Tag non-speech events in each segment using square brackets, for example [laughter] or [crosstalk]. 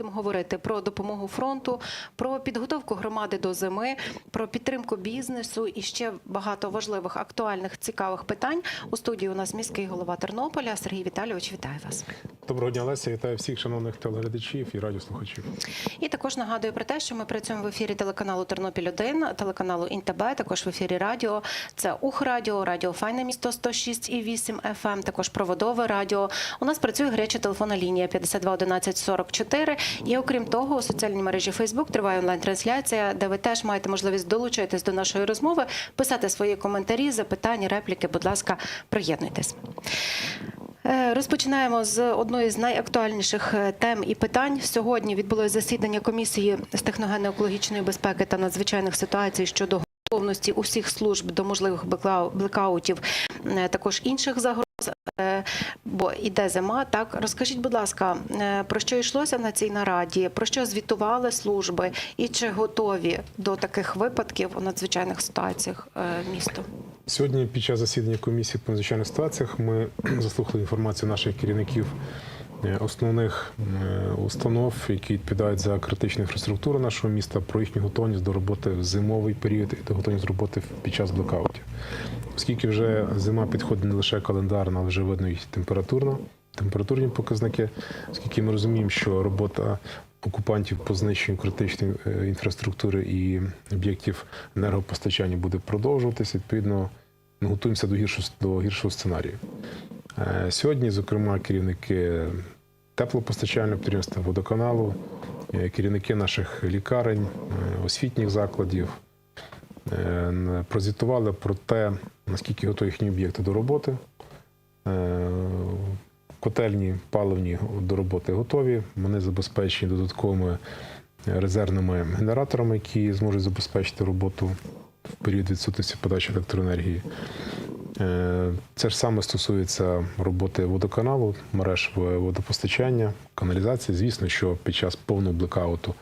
Будемо говорити про допомогу фронту, про підготовку громади до зими, про підтримку бізнесу і ще багато важливих, актуальних, цікавих питань. У студії у нас міський голова Тернополя Сергій Віталійович. Вітаю вас. Доброго дня, Леся. Вітаю всіх шановних телеглядачів і радіослухачів. І також нагадую про те, що ми працюємо в ефірі телеканалу Тернопіль 1 телеканалу Інтеб, також в ефірі радіо. Це Ухрадіо, радіо Файне місто 106 і 8 FM, також проводове радіо. У нас працює гаряча телефонна лінія 52 11 44. І окрім того, у соціальній мережі Facebook триває онлайн-трансляція, де ви теж маєте можливість долучитись до нашої розмови, писати свої коментарі, запитання, репліки. Будь ласка, приєднуйтесь. Е, Розпочинаємо з одної з найактуальніших е, тем і питань. Сьогодні відбулося засідання комісії з техногенно-екологічної безпеки та надзвичайних ситуацій щодо готовності усіх служб до можливих блекаутів, е, також інших загроз. Е, Бо іде зима. Так розкажіть, будь ласка, е, про що йшлося на цій нараді, про що звітували служби, і чи готові до таких випадків у надзвичайних ситуаціях е, місто? Сьогодні під час засідання комісії по надзвичайних ситуаціях ми [clears throat] заслухали інформацію наших керівників основних е, установ, які відповідають за критичну інфраструктуру нашого міста, про їхню готовність до роботи в зимовий період і до готовність роботи під час блекаутів. Оскільки вже зима підходить не лише календарна, але вже видно і температурно, температурні показники, оскільки ми розуміємо, що робота окупантів по знищенню критичної е, інфраструктури і об'єктів енергопостачання буде продовжуватися. Відповідно, ми готуємося до гіршого, до гіршого сценарію. Е, Сьогодні, зокрема, керівники теплопостачального підприємства, водоканалу, е, керівники наших лікарень, е, освітніх закладів прозвітували про те, наскільки готові їхні об'єкти до роботи. Котельні паливні до роботи готові. Вони забезпечені додатковими резервними генераторами, які зможуть забезпечити роботу в період відсутності подачі електроенергії. Е, Це ж саме стосується роботи водоканалу, мереж водопостачання, каналізації. Звісно, що під час повного блекауту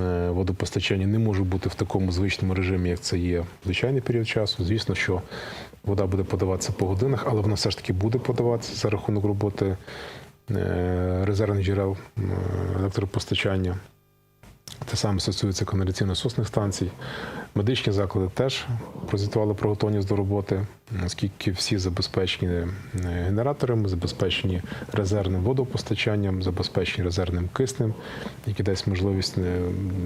е, водопостачання не може бути в такому звичному режимі, як це є в звичайний період часу. Звісно, що вода буде подаватися по годинах, але вона все ж таки буде подаватися за рахунок роботи е, резервних джерел електропостачання. Те саме стосується каналізаційно-сосних станцій. Медичні заклади теж прозвітували про готовність до роботи, оскільки всі забезпечені е, генераторами, забезпечені резервним водопостачанням, забезпечені резервним киснем, який дасть можливість е,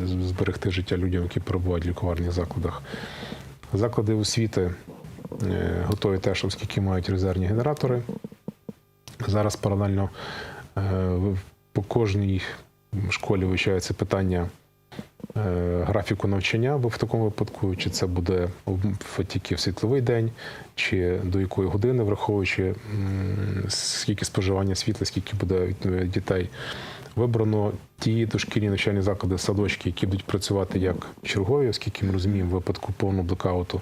зберегти життя людям, які перебувають в лікувальних закладах. Заклади освіти е, готові теж, оскільки мають резервні генератори. Зараз паралельно по кожній школі вивчається питання графіку навчання, в такому випадку, чи це буде тільки в світловий день, чи до якої години, враховуючи скільки споживання світла, скільки буде дітей. Вибрано ті дошкільні навчальні заклади, садочки, які будуть працювати як чергові, оскільки ми розуміємо, в випадку повного блекауту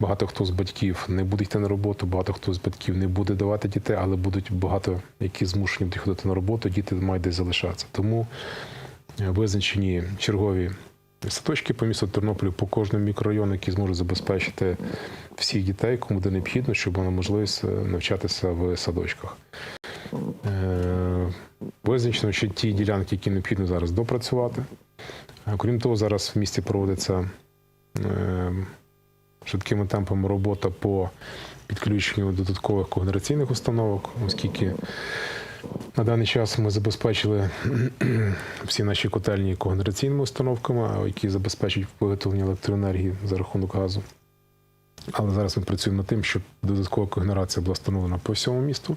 Багато хто з батьків не буде йти на роботу, багато хто з батьків не буде давати дітей, але будуть багато, які змушені будуть ходити на роботу, діти мають десь залишатися. Тому е, визначені чергові садочки по місту Тернополю по кожному мікрорайону, які зможуть забезпечити всіх дітей, кому буде необхідно, щоб мали можливість е, навчатися в садочках. Е, Визначено, що ті ділянки, які необхідно зараз допрацювати. Е, Крім того, зараз в місті проводиться швидкими темпами робота по підключенню додаткових когенераційних установок, оскільки на даний час ми забезпечили [clears throat] всі наші котельні когенераційними установками, які забезпечують виготовлення електроенергії за рахунок газу. Але зараз ми працюємо над тим, щоб додаткова когенерація була встановлена по всьому місту,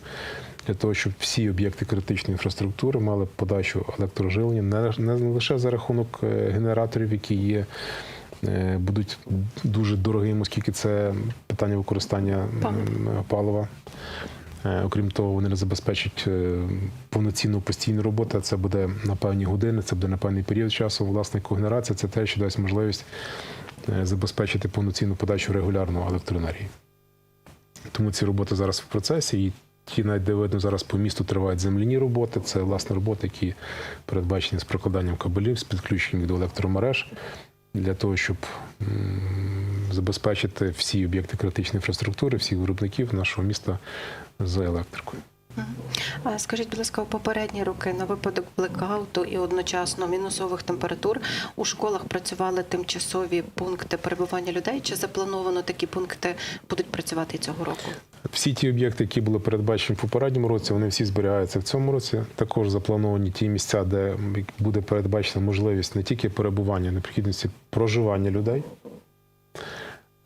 для того, щоб всі об'єкти критичної інфраструктури мали подачу електроживлення не, лише за рахунок е, генераторів, які є е, будуть дуже дорогими, оскільки це питання використання Палива. Е, Окрім того, вони не забезпечать е, повноцінну постійну роботу. Це буде на певні години, це буде на певний період часу. Власне, когенерація це те, що дасть можливість е, забезпечити повноцінну подачу регулярної електроенергії. Тому ці роботи зараз в процесі, і ті, навіть де видно, зараз по місту тривають земляні роботи. Це власне роботи, які передбачені з прокладанням кабелів, з підключенням до електромереж для того, щоб забезпечити всі об'єкти критичної інфраструктури, всіх виробників нашого міста з електрикою. А Скажіть, будь ласка, у попередні роки на випадок блекауту і одночасно мінусових температур у школах працювали тимчасові пункти перебування людей. Чи заплановано такі пункти будуть працювати і цього року? Всі ті об'єкти, які були передбачені в попередньому році, вони всі зберігаються в цьому році. Також заплановані ті місця, де буде передбачена можливість не тільки перебування, необхідності проживання людей.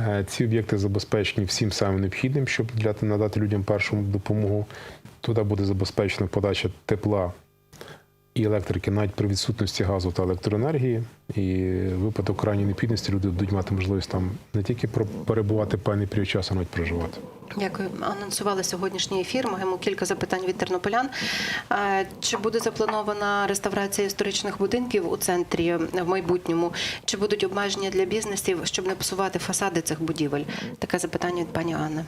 Е, Ці об'єкти забезпечені всім самим необхідним, щоб для надати людям першу допомогу. Туди буде забезпечена подача тепла і електрики навіть при відсутності газу та електроенергії. І випадок крайньої необхідності люди будуть мати можливість там не тільки перебувати певний період часу, а навіть проживати. Дякую. Анонсували сьогоднішній ефір. Маємо кілька запитань від тернополян. Чи буде запланована реставрація історичних будинків у центрі в майбутньому? Чи будуть обмеження для бізнесів, щоб не псувати фасади цих будівель? Таке запитання від пані Анни.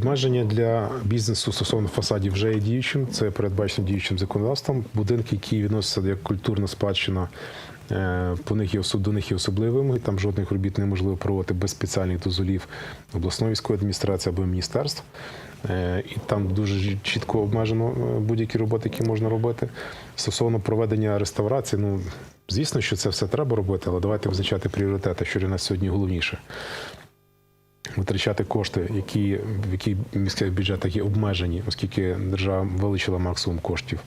Обмеження для бізнесу стосовно фасадів вже є діючим. Це передбачено діючим законодавством. Будинки, які відносяться як культурна спадщина, е, по них є до них є особливі вимоги. Там жодних робіт неможливо проводити без спеціальних дозволів обласної військової адміністрації або міністерств. Е, І там дуже чітко обмежено е, будь-які роботи, які можна робити. Стосовно проведення реставрації, ну звісно, що це все треба робити, але давайте визначати пріоритети, що для нас сьогодні головніше витрачати кошти, які в які міських бюджетах є обмежені, оскільки держава вилучила максимум коштів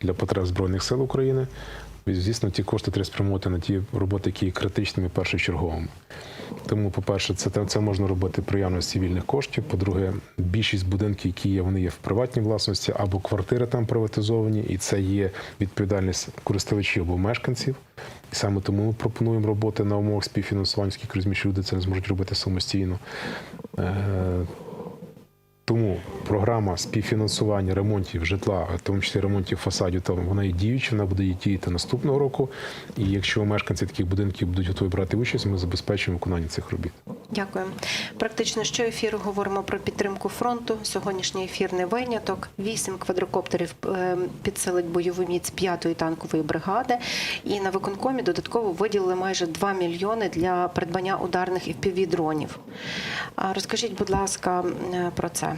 для потреб збройних сил України. Звісно, ті кошти треба спрямувати на ті роботи, які є критичними першочерговими. Тому, по-перше, це, це можна робити при явності вільних коштів. По-друге, більшість будинків, які є, вони є в приватній власності або квартири там приватизовані, і це є відповідальність користувачів або мешканців. І саме тому ми пропонуємо роботи на умовах співфінансування, скільки розумієш, люди це не зможуть робити самостійно. Тому програма співфінансування ремонтів житла, в тому числі ремонтів фасадів, там вона є діюча, вона буде діяти наступного року. І якщо мешканці таких будинків будуть готові брати участь, ми забезпечимо виконання цих робіт. Дякую. Практично щоефіру говоримо про підтримку фронту. Сьогоднішній ефір не виняток. Вісім квадрокоптерів е, підсилить бойову міць п'ятої танкової бригади. І на виконкомі додатково виділили майже 2 мільйони для придбання ударних і дронів. Розкажіть, будь ласка, е, про це.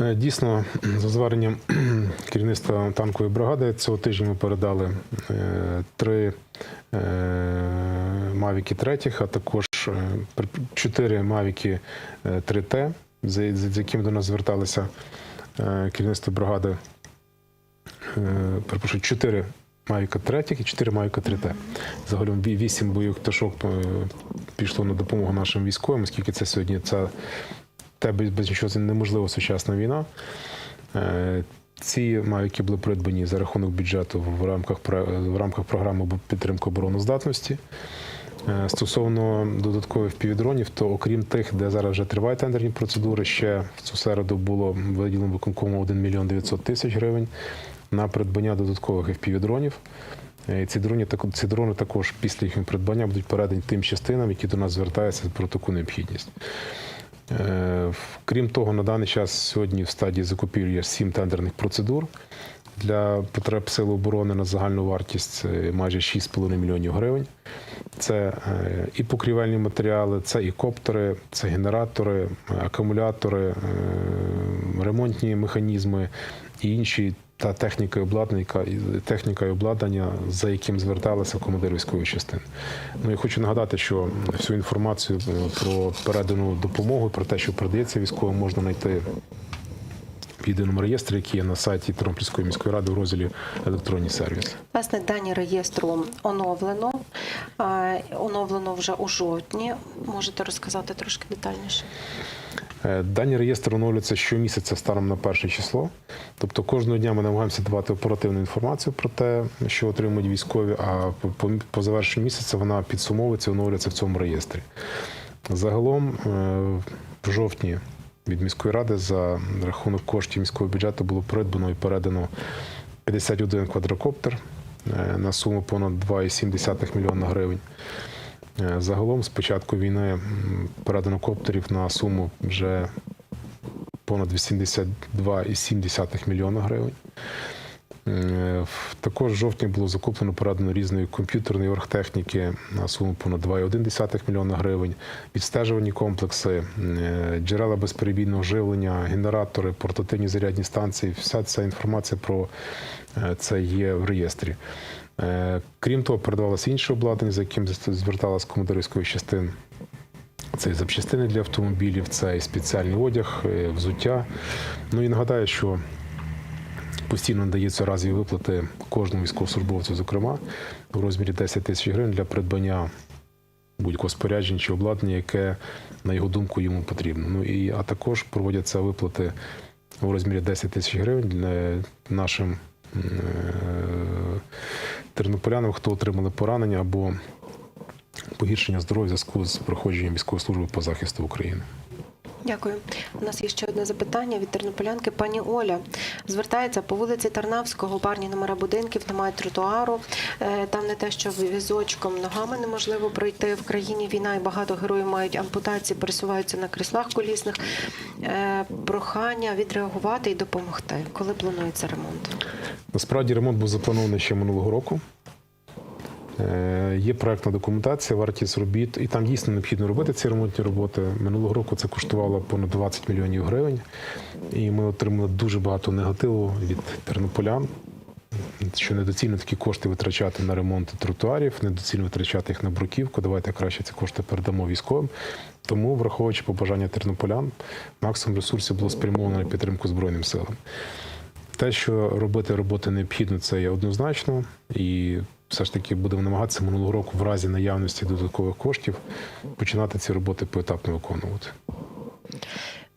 Е, Дійсно, [clears throat] за зверненням [clears throat] керівництва танкової бригади цього тижня ми передали е, три е, мавіки третіх, а також чотири мавіки 3Т, за за- за якими до нас зверталися керівництво бригади. Перепрошую, чотири Мавіка третіх і чотири Мавіка 3Т. Загалом ві- вісім бойових пташок пішло на допомогу нашим військовим, оскільки це сьогодні це те без, нічого це неможлива сучасна війна. Е, Ці мавіки були придбані за рахунок бюджету в рамках в рамках програми підтримки обороноздатності. Е, Стосовно додаткових півдронів, то окрім тих, де зараз вже тривають тендерні процедури, ще в цю середу було виділено виконкому 1 мільйон 900 тисяч гривень на придбання додаткових FPV-дронів. Е, Ці дрони, ці дрони також після їхнього придбання будуть передані тим частинам, які до нас звертаються про таку необхідність. Е, Крім того, на даний час сьогодні в стадії закупівлі є сім тендерних процедур для потреб Сил оборони на загальну вартість майже 6,5 мільйонів гривень. Це е, і покрівельні матеріали, це і коптери, це генератори, акумулятори, е, ремонтні механізми і інші та техніка і обладнання, техніка і обладнання, за яким зверталися командир військової частини. Ну я хочу нагадати, що всю інформацію е, про передану допомогу, про те, що передається військовим, можна знайти в єдиному реєстрі, який є на сайті Тернопільської міської ради в розділі електронні сервіси. Власне, дані реєстру оновлено. Оновлено вже у жовтні. Можете розказати трошки детальніше? Е, Дані реєстр оновлюються щомісяця станом на перше число. Тобто кожного дня ми намагаємося давати оперативну інформацію про те, що отримують військові, а по, завершенню місяця вона підсумовується оновлюється в цьому реєстрі. Загалом е, в жовтні від міської ради за рахунок коштів міського бюджету було придбано і передано 51 квадрокоптер е, на суму понад 2,7 мільйона гривень. Е, Загалом з початку війни передано коптерів на суму вже понад 82,7 мільйона гривень. Е, Також в жовтні було закуплено передано різної комп'ютерної оргтехніки на суму понад 2,1 мільйона гривень, відстежувані комплекси, е, джерела безперебійного живлення, генератори, портативні зарядні станції. Вся ця інформація про це є в реєстрі. Е, Крім того, передавалося інше обладнання, за яким зверталась командирської частин. Це і запчастини для автомобілів, це і спеціальний одяг, е, взуття. Ну і нагадаю, що постійно надаються разові виплати кожному військовослужбовцю, зокрема, у розмірі 10 тисяч гривень для придбання будь-якого спорядження чи обладнання, яке, на його думку, йому потрібно. Ну і а також проводяться виплати у розмірі 10 тисяч гривень для нашим е, тернополянам, хто отримали поранення або погіршення здоров'я в зв'язку з проходженням військової служби по захисту України. Дякую. У нас є ще одне запитання від тернополянки. Пані Оля звертається по вулиці Тарнавського, барні номера будинків, немає тротуару. Е, Там не те, що візочком ногами неможливо пройти. В країні війна і багато героїв мають ампутації, пересуваються на кріслах колісних. Е, Прохання відреагувати і допомогти. Коли планується ремонт? Насправді ремонт був запланований ще минулого року. Е, Є проектна документація, вартість робіт, і там дійсно необхідно робити ці ремонтні роботи. Минулого року це коштувало понад 20 мільйонів гривень, і ми отримали дуже багато негативу від тернополян. Що недоцільно такі кошти витрачати на ремонт тротуарів, недоцільно витрачати їх на бруківку. Давайте краще ці кошти передамо військовим. Тому, враховуючи побажання тернополян, максимум ресурсів було спрямовано на підтримку Збройним силам. Те, що робити роботи необхідно, це є однозначно. І все ж таки будемо намагатися минулого року, в разі наявності додаткових коштів, починати ці роботи поетапно виконувати.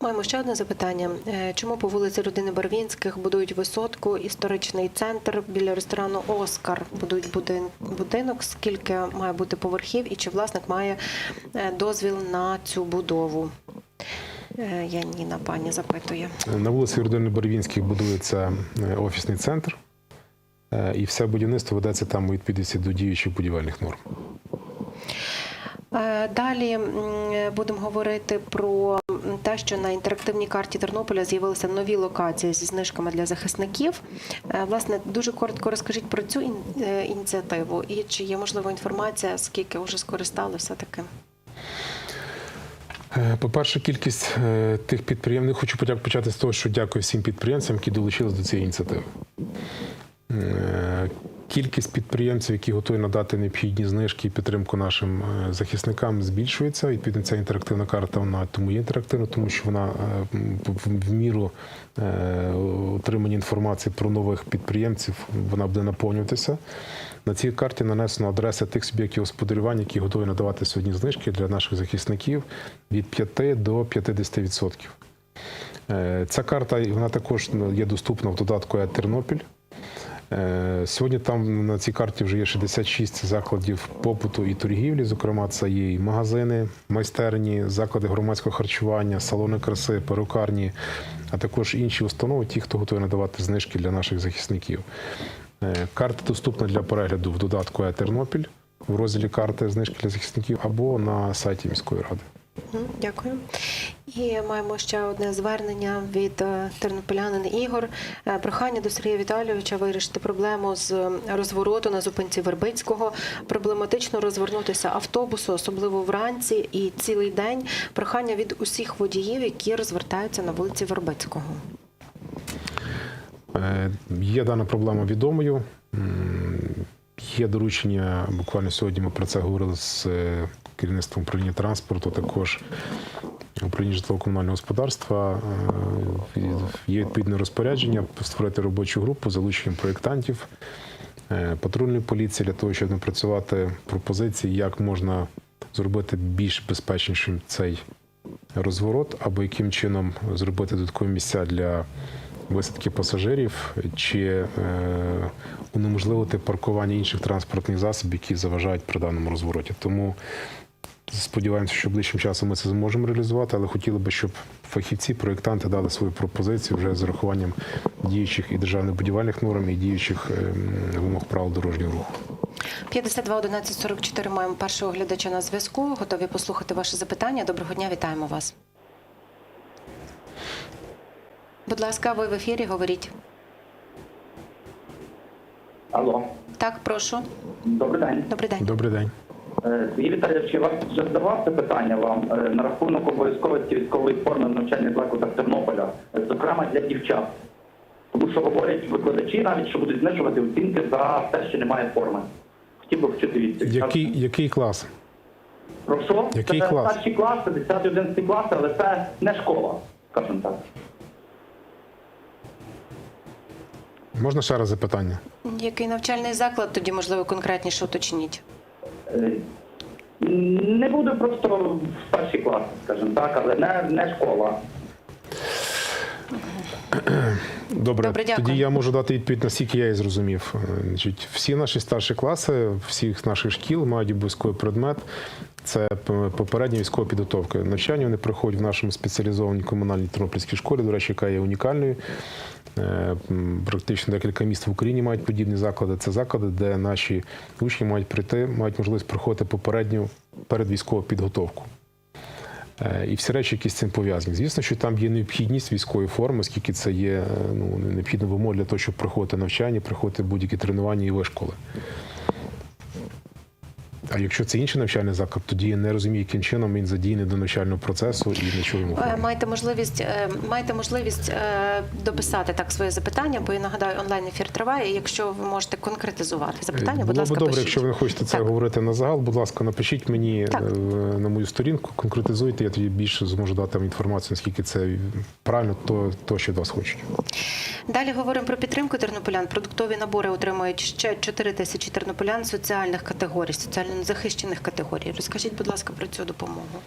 Маємо ще одне запитання. Е, Чому по вулиці родини Барвінських будують висотку, історичний центр біля ресторану Оскар будують будин- будинок? Скільки має бути поверхів і чи власник має е, дозвіл на цю будову? Е, Яніна пані запитує. На вулиці Родини Барвінських будується офісний центр, і все будівництво ведеться там у відповідності до діючих будівельних норм. Е, Далі будемо говорити про те, що на інтерактивній карті Тернополя з'явилися нові локації зі знижками для захисників. Е, Власне, дуже коротко розкажіть про цю е, ініціативу і чи є можливо інформація, скільки вже скористалися таким. Е, По-перше, кількість е, тих підприємств. Хочу почати з того, що дякую всім підприємцям, які долучились до цієї ініціативи. Е, Кількість підприємців, які готові надати необхідні знижки і підтримку нашим е, захисникам, збільшується. Відповідно, ця інтерактивна карта вона тому є інтерактивна, тому що вона е, в- міру отримання інформації про нових підприємців вона буде наповнюватися. На цій карті нанесено адреси тих суб'єктів господарювання, які готові надавати сьогодні знижки для наших захисників від 5 до 50%. Е, Ця карта вона також ну, є доступна в додатку «Е Тернопіль. Е, Сьогодні там на цій карті вже є 66 закладів побуту і торгівлі. Зокрема, це є і магазини, майстерні, заклади громадського харчування, салони краси, перукарні, а також інші установи, ті, хто готові надавати знижки для наших захисників. Е, Карта доступна для перегляду в додатку «Е Тернопіль в розділі карти знижки для захисників або на сайті міської ради. Дякую. І маємо ще одне звернення від е, тернополянина Ігор. Е, Прохання до Сергія Віталійовича вирішити проблему з е, розвороту на зупинці Вербицького. Проблематично розвернутися автобусу, особливо вранці і цілий день. Прохання від усіх водіїв, які розвертаються на вулиці Вербицького. Є дана проблема відомою. Є доручення. Буквально сьогодні ми про це говорили з керівництвом управління транспорту. Також управління житлово-комунального господарства. Е, Є відповідне розпорядження створити робочу групу залученням проєктантів, е, патрульної поліції для того, щоб напрацювати пропозиції, як можна зробити більш безпечнішим цей розворот, або яким чином зробити додаткові місця для висадки пасажирів, чи е, унеможливити паркування інших транспортних засобів, які заважають при даному розвороті. Тому сподіваємося, що ближчим часом ми це зможемо реалізувати, але хотіли би, щоб фахівці, проєктанти дали свої пропозиції вже з урахуванням діючих і державних будівельних норм, і діючих ем, вимог правил дорожнього руху. 52 11 44 маємо першого глядача на зв'язку. Готові послухати ваші запитання. Доброго дня, вітаємо вас. Будь ласка, ви в ефірі говоріть. Алло, Так, прошу. добрий день. Добрий день. Добрий день. Е, Сергій Віталійович, я вас вже задавав це питання вам е, на рахунок обов'язковості військової форми в навчальних закладах Тернополя, зокрема для дівчат. Тому що говорять викладачі навіть, що будуть знижувати оцінки за те, що немає форми. Хотів би вчити відповідь. Який, який клас? Прошу, який це клас? старші класи, 10-11 класи, але це не школа, скажімо так. Можна ще раз запитання? Який навчальний заклад, тоді можливо конкретніше уточніть. Е, Не буде просто старші класи, скажімо так, але не, не школа. Добре, Добре, дякую. тоді я можу дати відповідь, наскільки я і зрозумів. Е, Значить, всі наші старші класи, всіх наших шкіл мають обов'язковий предмет. Це попередня військова підготовка. Навчання вони проходять в нашому спеціалізованій комунальній тернопільській школі, до речі, яка є унікальною. Е, Практично декілька міст в Україні мають подібні заклади. Це заклади, де наші учні мають прийти, мають можливість проходити попередню передвійськову підготовку. Е, І всі речі, які з цим пов'язані. Звісно, що там є необхідність військової форми, оскільки це є е, ну, необхідна вимога для того, щоб проходити навчання, проходити будь-які тренування і вишколи. А якщо це інший навчальний заклад, тоді я не розумію, яким чином він задійний до навчального процесу і на чого йому Е. Маєте можливість е, маєте можливість е, дописати так своє запитання, бо я нагадаю, онлайн ефір триває. і Якщо ви можете конкретизувати запитання, будь ласка, добре, пишіть. якщо ви не хочете це Так. говорити на загал. Будь ласка, напишіть мені Так. на мою сторінку, конкретизуйте, я тоді більше зможу дати вам інформацію, наскільки це правильно, то, то що від вас хочуть. Далі говоримо про підтримку тернополян. Продуктові набори отримують ще 4 тисячі тернополян соціальних категорій, соціально незахищених категорій. Розкажіть, будь ласка, про цю допомогу.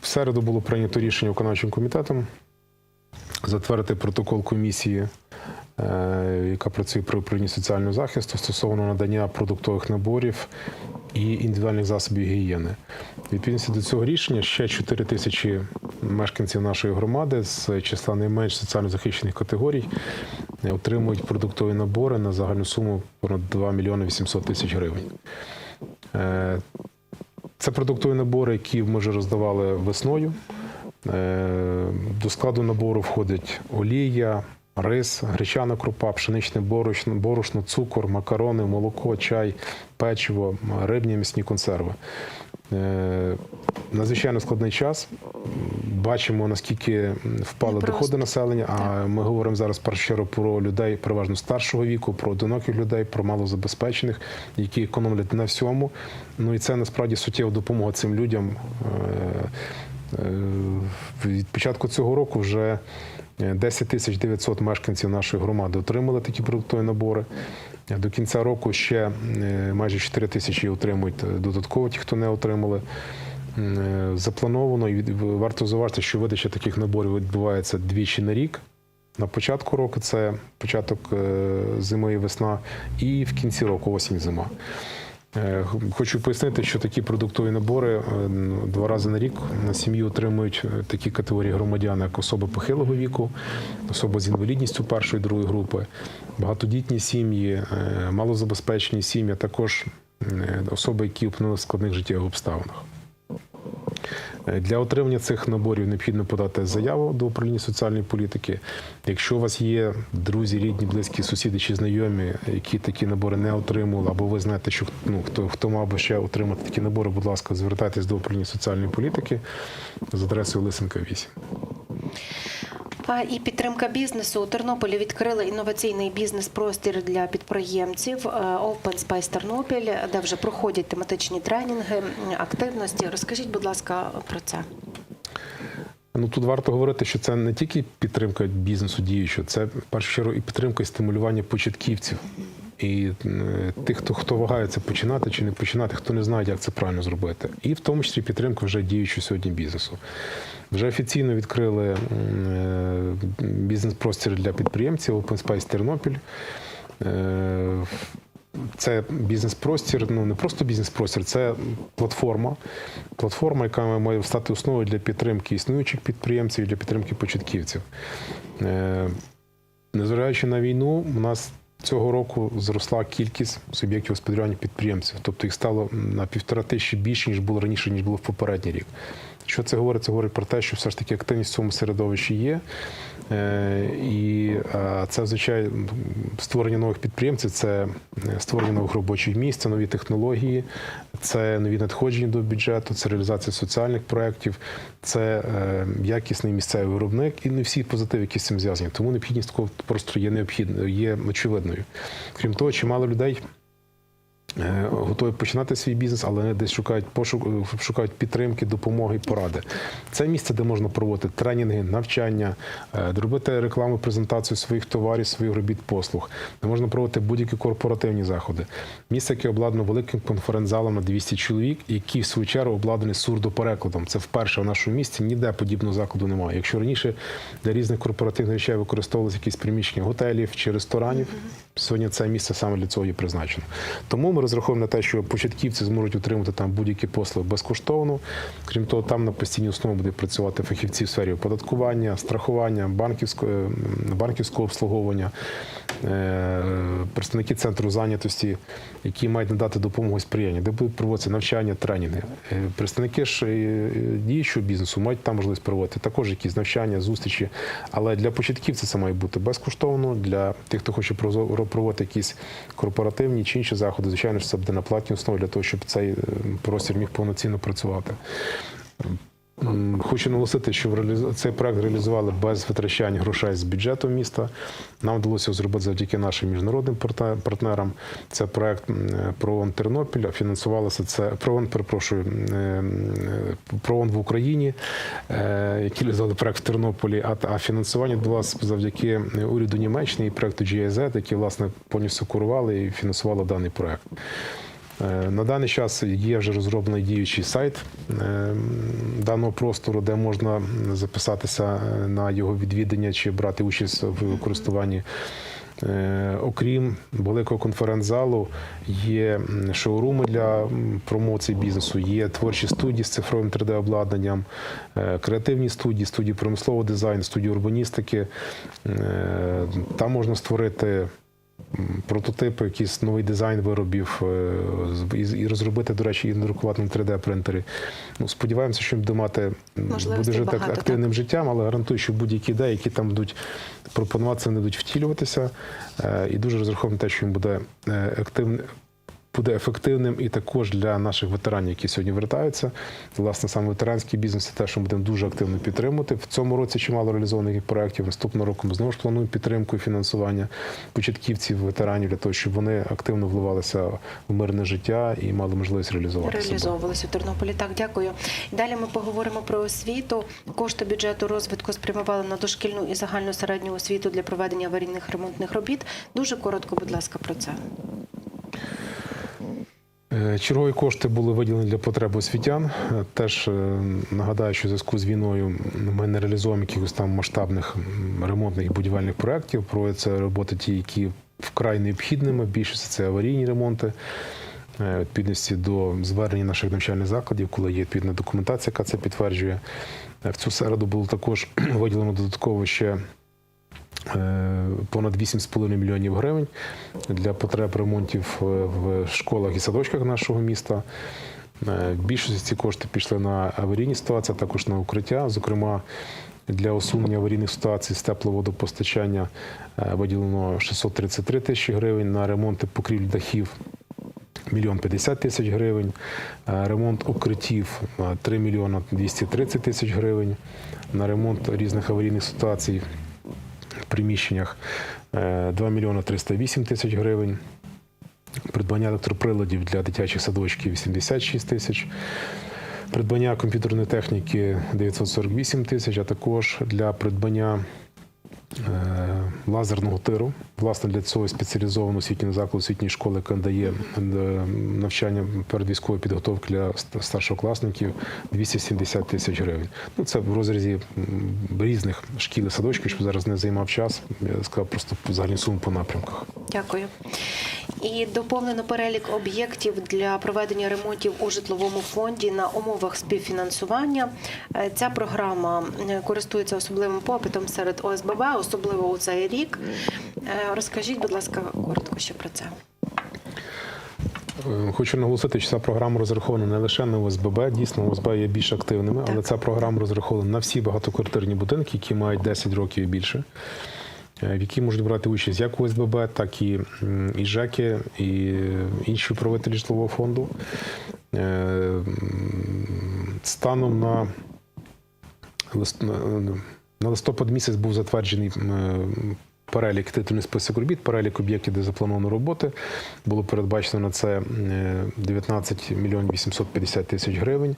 В середу було прийнято рішення виконавчим комітетом затвердити протокол комісії, е, яка працює при управлінні соціального захисту стосовно надання продуктових наборів і індивідуальних засобів гігієни. Відповідно до цього рішення ще 4 тисячі мешканців нашої громади з числа найменш соціально захищених категорій е, отримують продуктові набори на загальну суму понад 2 мільйони 800 тисяч гривень. Е, це продуктові набори, які ми вже роздавали весною. Е, До складу набору входить олія, рис, гречана крупа, пшеничне борошно, борошно, цукор, макарони, молоко, чай, печиво, рибні м'ясні консерви. Е, Надзвичайно складний час. Бачимо, наскільки впали доходи населення. А ми говоримо зараз першу чергу про людей переважно старшого віку, про одиноких людей, про малозабезпечених, які економлять на всьому. Ну і це насправді суттєва допомога цим людям. Е, е, Від початку цього року вже 10 тисяч 900 мешканців нашої громади отримали такі продуктові набори. До кінця року ще е, майже 4 тисячі отримують е, додатково ті, хто не отримали. Е, Заплановано і варто зауважити, що видача таких наборів відбувається двічі на рік. На початку року це початок е, зими і весна, і в кінці року осінь зима. Е, Хочу пояснити, що такі продуктові набори е, ну, два рази на рік на сім'ю отримують е, такі категорії громадян, як особи похилого віку, особи з інвалідністю першої другої групи, багатодітні сім'ї, малозабезпечені сім'ї, а також особи, які опинилися в складних життєвих обставинах. Е, Для отримання цих наборів необхідно подати заяву до управління соціальної політики. Якщо у вас є друзі, рідні, близькі, сусіди чи знайомі, які такі набори не отримували, або ви знаєте, що ну, хто, хто мав би ще отримати такі набори, будь ласка, звертайтесь до управління соціальної політики з адресою Лисенка 8. І підтримка бізнесу у Тернополі відкрили інноваційний бізнес-простір для підприємців е, Open Space Тернопіль, де вже проходять тематичні тренінги, активності. Розкажіть, будь ласка, про це. Ну тут варто говорити, що це не тільки підтримка бізнесу діючого, це в першу чергу і підтримка і стимулювання початківців. І е, тих, хто хто вагається починати чи не починати, хто не знає, як це правильно зробити, і в тому числі підтримка вже діючого сьогодні бізнесу. Вже офіційно відкрили е, бізнес-простір для підприємців Open Space Тернопіль. Е, Це бізнес-простір, ну не просто бізнес-простір, це платформа. Платформа, яка має стати основою для підтримки існуючих підприємців і для підтримки початківців. Незважаючи на війну, у нас Цього року зросла кількість суб'єктів господарювання підприємців, тобто їх стало на півтора тисячі більше, ніж було раніше, ніж було в попередній рік. Що це говорить? Це говорить про те, що все ж таки активність в цьому середовищі є. Е, І це означає створення нових підприємців, це е, створення нових робочих місць, це нові технології, це нові надходження до бюджету, це реалізація соціальних проєктів, це е, якісний місцевий виробник і не всі позитиви, які з цим зв'язані. Тому необхідність такого просто є необхідною, є очевидною. Крім того, чимало людей. Е, Готові починати свій бізнес, але десь шукають пошук, е, шукають підтримки, допомоги, поради. Це місце, де можна проводити тренінги, навчання, е, робити рекламу, презентацію своїх товарів, своїх робіт, послуг, де можна проводити будь-які корпоративні заходи. Місце, яке обладнано великим конференц-залом на 200 чоловік, який в свою чергу обладнаний сурдоперекладом. Це вперше в нашому місті ніде подібного закладу немає. Якщо раніше для різних корпоративних речей використовувалися якісь приміщення готелів чи ресторанів, сьогодні це місце саме для цього є призначено. Тому ми розраховуємо на те, що початківці зможуть отримати там будь-які послуги безкоштовно. Крім того, там на постійній основі буде працювати фахівці в сфері оподаткування, страхування, банківського, банківського обслуговування, е, представники центру зайнятості, які мають надати допомогу сприяння, де будуть проводитися навчання, тренінги. Е, Представники ж е, діючого бізнесу мають там можливість проводити також якісь навчання, зустрічі. Але для початківців це має бути безкоштовно. Для тих, хто хоче проводити якісь корпоративні чи інші заходи, звичайно ж це буде на платній основі для того, щоб цей е, простір міг повноцінно працювати. Хочу наголосити, що цей проект реалізували без витрачання грошей з бюджету міста. Нам вдалося зробити завдяки нашим міжнародним партнерам. Це проект м, «Провон Тернопіля. Фінансувалося це «Провон», перепрошую, м, е, «Провон в Україні, е, які реалізували проект в Тернополі. А фінансування відбулося завдяки уряду Німеччини і проекту GIZ, які власне повністю курували і фінансували даний проект. Е, На даний час є вже розроблений діючий сайт е, даного простору, де можна записатися е, на його відвідання чи брати участь в користуванні. Окрім великого конференц-залу, є шоуруми для промоції бізнесу, є творчі студії з цифровим 3D-обладнанням, е, креативні студії, студії промислового дизайну, студії урбаністики. Там можна створити прототипи, якийсь новий дизайн виробів е, і, розробити, до речі, і надрукувати на 3D-принтері. Ну, сподіваємося, що мати буде жити багато, активним життям, але гарантую, що будь-які ідеї, які там будуть пропонуватися, не будуть втілюватися. Е, І дуже розраховуємо те, що він буде е, активним. Буде ефективним і також для наших ветеранів, які сьогодні вертаються. Власне, саме ветеранський бізнес це те, що ми будемо дуже активно підтримувати. В цьому році чимало реалізованих проєктів. Наступного року ми знову ж плануємо підтримку і фінансування початківців, ветеранів для того, щоб вони активно вливалися в мирне життя і мали можливість реалізувати реалізовувалися у Тернополі. Так, дякую. Далі ми поговоримо про освіту. Кошти бюджету розвитку спрямували на дошкільну і загальну середню освіту для проведення аварійних ремонтних робіт. Дуже коротко, будь ласка, про це. Е, Чергові кошти були виділені для потреб освітян. Е, Теж е, нагадаю, що в зв'язку з війною ми не реалізуємо якихось там масштабних ремонтних і будівельних проєктів. Проводяться роботи ті, які вкрай необхідними. Більшість це аварійні ремонти. Відповідності до звернення наших навчальних закладів, коли є відповідна документація, яка це підтверджує. В цю середу було також [clears throat] виділено додатково ще понад 8,5 мільйонів гривень для потреб ремонтів е, в школах і садочках нашого міста. Е, В більшості ці кошти пішли на аварійні ситуації, а також на укриття. Зокрема, для усунення аварійних ситуацій з тепловодопостачання е, виділено 633 тисячі гривень на ремонти покрівель дахів. Мільйон 50 тисяч гривень, Е, ремонт укриттів е, 3 мільйона 230 тисяч гривень, на ремонт різних аварійних ситуацій приміщеннях е, 2 мільйона 308 тисяч гривень, придбання електроприладів для дитячих садочків 86 тисяч, придбання комп'ютерної техніки 948 тисяч, а також для придбання е, лазерного тиру. Власне, для цього спеціалізований освітній заклад освітньої школи, дає е, навчання передвійськової підготовки для ст- старшокласників 270 тисяч гривень. Ну, це в розрізі різних шкіл і садочків, щоб зараз не займав час. Я сказав просто загальні суми по напрямках. Дякую. І доповнено перелік об'єктів для проведення ремонтів у житловому фонді на умовах співфінансування. Е, Ця програма е, користується особливим попитом серед ОСББ, особливо у цей рік. Е, Розкажіть, будь ласка, коротко ще про це. Е, Хочу наголосити, що ця програма розрахована не лише на ОСББ. Дійсно, ОСБ є більш активними, але ця програма розрахована на всі багатоквартирні будинки, які мають 10 років і більше, е, в які можуть брати участь як ОСББ, так і, і ЖЕКи, і інші управителі житлового фонду. Станом на на- листопад місяць був затверджений перелік титульний список робіт, перелік об'єктів, де заплановано роботи. Було передбачено на це е, 19 мільйонів 850 тисяч гривень.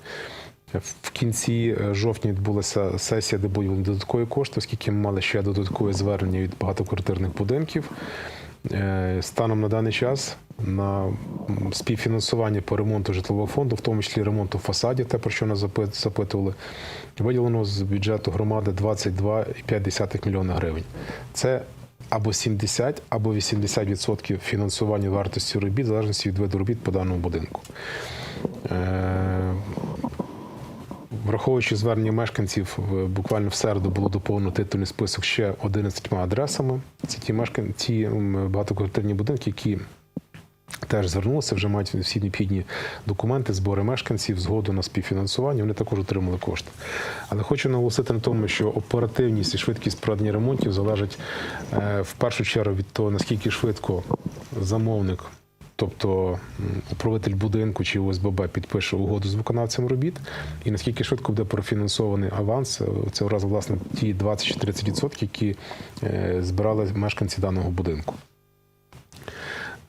В кінці е, жовтня відбулася сесія, де були додаткові кошти, оскільки ми мали ще додаткове звернення від багатоквартирних будинків. Е, Станом на даний час на співфінансування по ремонту житлового фонду, в тому числі ремонту фасадів, те, про що нас запитували, виділено з бюджету громади 22,5 мільйона гривень. Це або 70, або 80% фінансування вартості робіт, в залежності від виду робіт по даному будинку. Е, Враховуючи звернення мешканців, буквально в середу було доповнено титульний список ще 11 адресами. Це ті мешканці, ті багатоквартирні будинки, які теж звернулися, вже мають всі необхідні документи, збори мешканців, згоду на співфінансування. Вони також отримали кошти. Але хочу наголосити на тому, що оперативність і швидкість проведення ремонтів залежить е, в першу чергу від того, наскільки швидко замовник. Тобто управитель будинку чи ОСББ підпише угоду з виконавцем робіт, і наскільки швидко буде профінансований аванс, е, це раз власне ті 20 чи 30%, які е, збирали мешканці даного будинку.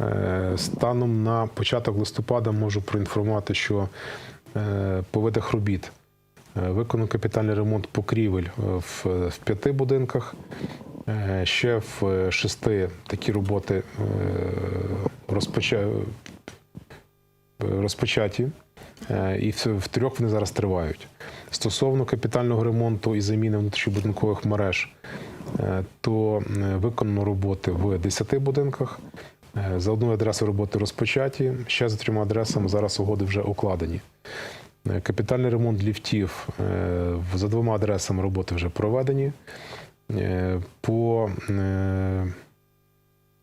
Е, Станом на початок листопада можу проінформувати, що е, по видах робіт е, виконано капітальний ремонт покрівель в, п'яти будинках. Ще в шести такі роботи розпоча... розпочаті, і в, трьох вони зараз тривають. Стосовно капітального ремонту і заміни внутрішньобудинкових мереж, то виконано роботи в 10 будинках. Е, За одною адресою роботи розпочаті, ще за трьома адресами зараз угоди вже укладені. Е, Капітальний ремонт ліфтів е, за двома адресами роботи вже проведені. По е,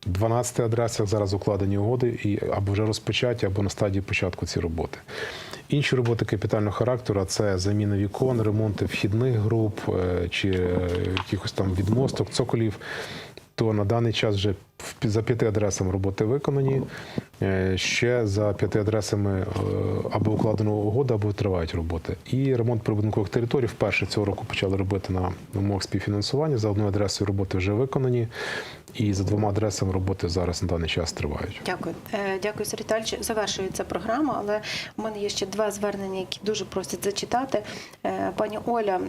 12 адресах зараз укладені угоди і або вже розпочаті, або на стадії початку ці роботи. Інші роботи капітального характеру це заміна вікон, ремонти вхідних груп чи якихось там відмосток, цоколів. То на даний час вже в- за п'яти адресами роботи виконані. Е, Ще за п'яти адресами е, або укладено угода, або тривають роботи. І ремонт прибудинкових територій вперше цього року почали робити на умовах співфінансування. За одною адресою роботи вже виконані, і за двома адресами роботи зараз на даний час тривають. Дякую. Е, Дякую, Сергій Віталійович. Завершується програма, але в мене є ще два звернення, які дуже просять зачитати. Пані Оля,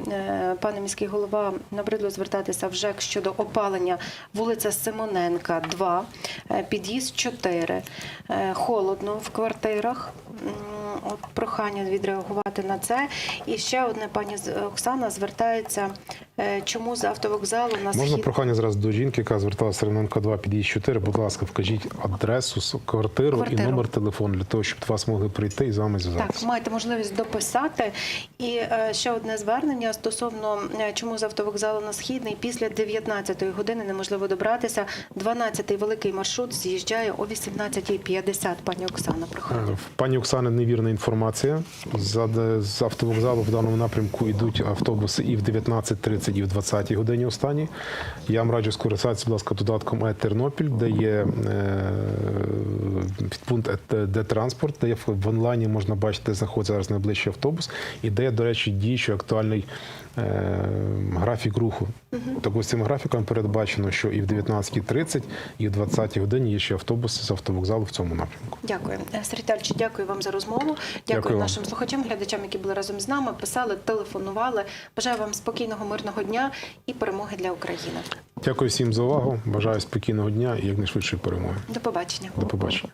пане міський голова, набридло звертатися в ЖЕК щодо опалення вулиця Симоненка, 2, е, під'їзд 4. Е, Холодно в квартирах. От прохання відреагувати на це. І ще одне пані Оксана звертається, е, чому з автовокзалу на Можна схід прохання зараз до жінки, яка зверталася Ремненко 2 під'їзд 4. Будь ласка, вкажіть адресу, квартиру, Квартиру. і номер телефону для того, щоб вас могли прийти і з вами Так, маєте можливість дописати. І ще одне звернення стосовно чому з автовокзалу на східний після 19-ї години неможливо добратися. 12-й великий маршрут з'їжджає о 18.50. Пані Оксана, прохання. Е, пані Оксани невірна інформація. З автовокзалу в даному напрямку йдуть автобуси і в 19.30, і в 20 годині останні. Я вам раджу скористатися, будь ласка, додатком «Е-Тернопіль», де є е, підпункт «Е- де транспорт, де в- онлайні можна бачити, знаходиться зараз найближчий автобус, і де, до речі, діючий актуальний е, графік руху. Так ось цим графіком передбачено, що і в 19.30, і в 20 годині є ще автобуси з автовокзалу в цьому напрямку. Дякую, Е, Сергій дякую вам за розмову. Дякую, Дякую вам. нашим слухачам, глядачам, які були разом з нами, писали, телефонували. Бажаю вам спокійного, мирного дня і перемоги для України. Дякую всім за увагу. Бажаю спокійного дня і якнайшвидшої перемоги. До побачення. До побачення.